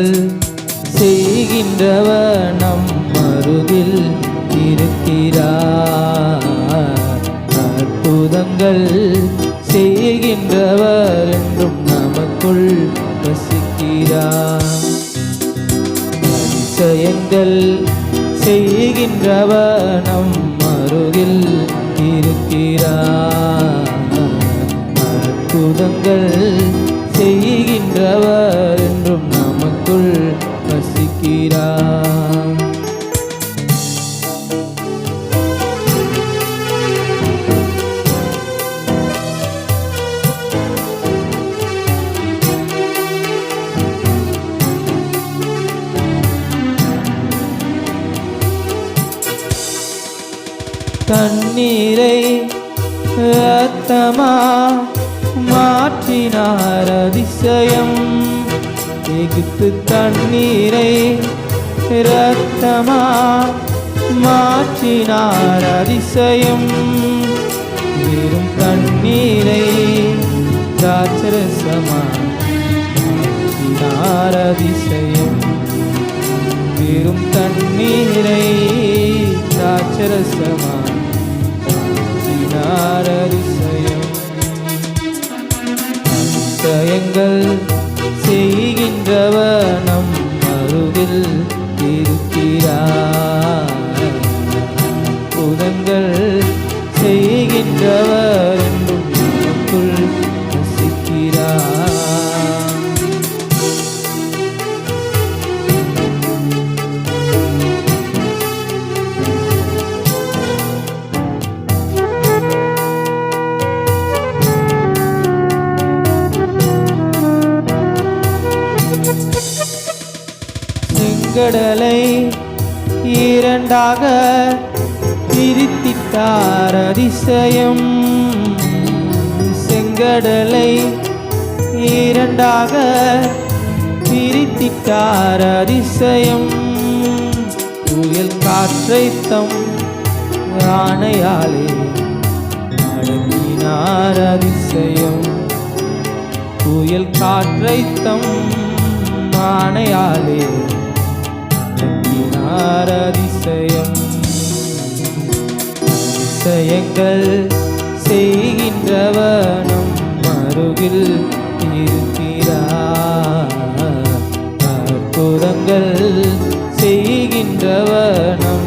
அற்புதங்கள் செய்கின்றவர் நம் அருகில் இருக்கிறார். அற்புதங்கள் செய்கின்றவர் என்றும் நமக்குள் வசிக்கிறார். அதிசயங்கள் செய்கின்றவர் நம் அருகில் இருக்கிறார். அற்புதங்கள் தண்ணீரை ரத்தமா மாற்றினார் அதிசயம். எகிப்து தண்ணீரை ரத்தமா மாற்றினார் அதிசயம். வெறும் தண்ணீரை திராட்சரசமா மாற்றினார் அதிசயம். வெறும் தண்ணீரை திராட்சரசமா அதிசயங்கள் நம் அருகில். கடலை இரண்டாக பிரித்திட்டார் அதிசயம். செங்கடலை இரண்டாக பிரித்திட்டார் அதிசயம். புயல் காற்றை தம் ஆணையாலே அடங்கினார் அதிசயம். புயல் காற்றை தம் ஆணையாலே அதிசயம் அதிசயங்கள் செய்கின்றவனும் நம் அருகில் இருக்கிறார். அற்புதங்கள் செய்கின்றவனும்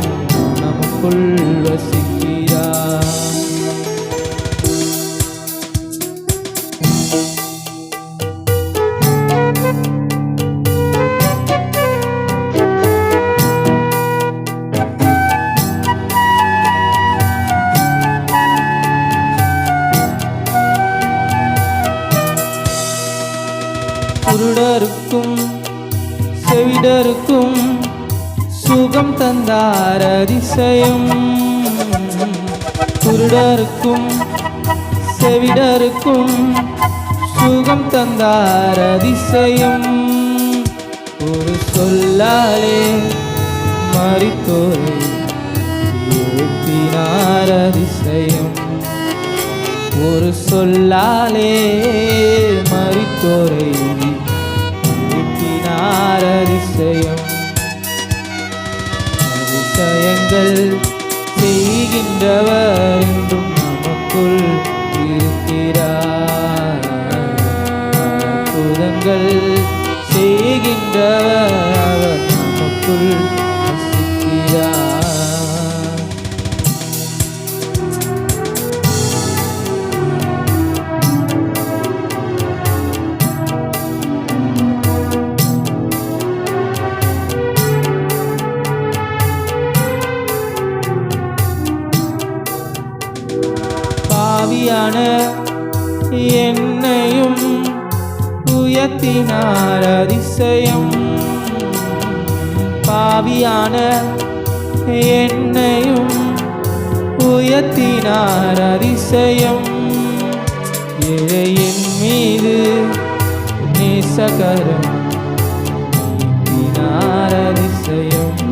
நமக்குள் வச குருடருக்கும் செவிடருக்கும் சுகம் தந்தார் அதிசயம். குருடருக்கும் செவிடருக்கும் சுகம் தந்தார் அதிசயம். ஒரு சொல்லாலே மறித்தோரை எழுப்பினார் அதிசயம். ஒரு சொல்லாலே மறித்தோரை அதிசயங்கள் செய்கின்றவர் என்றும் நமக்குள் இருக்கிறார். அற்புதங்கள் செய்கின்றவர் அவர் நமக்குள் பாவியான என்னையும் உயர்த்தினார் அதிசயம். பாவியான என்னையும் உயர்த்தினார் அதிசயம். இழையின் மீது நேசகரம் நீட்டினார் அதிசயம்.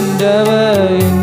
அறிந்தவர்